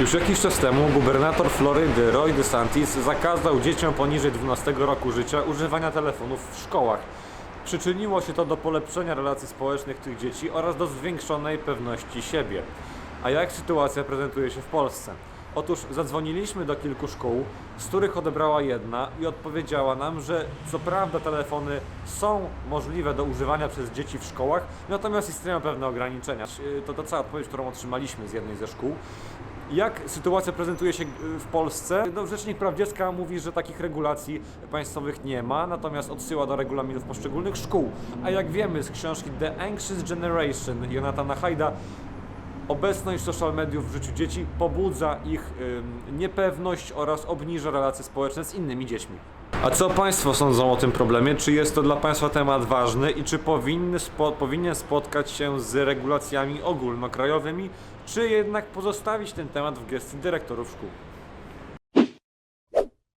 Już jakiś czas temu gubernator Florydy Roy DeSantis zakazał dzieciom poniżej 12 roku życia używania telefonów w szkołach. Przyczyniło się to do polepszenia relacji społecznych tych dzieci oraz do zwiększonej pewności siebie. A jak sytuacja prezentuje się w Polsce? Otóż zadzwoniliśmy do kilku szkół, z których odebrała jedna i odpowiedziała nam, że co prawda telefony są możliwe do używania przez dzieci w szkołach, natomiast istnieją pewne ograniczenia. To to cała odpowiedź, którą otrzymaliśmy z jednej ze szkół. Jak sytuacja prezentuje się y, w Polsce? No, Rzecznik Praw Dziecka mówi, że takich regulacji państwowych nie ma, natomiast odsyła do regulaminów poszczególnych szkół. A jak wiemy z książki The Anxious Generation Jonathana Hajda, obecność social mediów w życiu dzieci pobudza ich niepewność oraz obniża relacje społeczne z innymi dziećmi. A co Państwo sądzą o tym problemie? Czy jest to dla Państwa temat ważny i czy powinny spo, powinien spotkać się z regulacjami ogólnokrajowymi, czy jednak pozostawić ten temat w gestii dyrektorów szkół?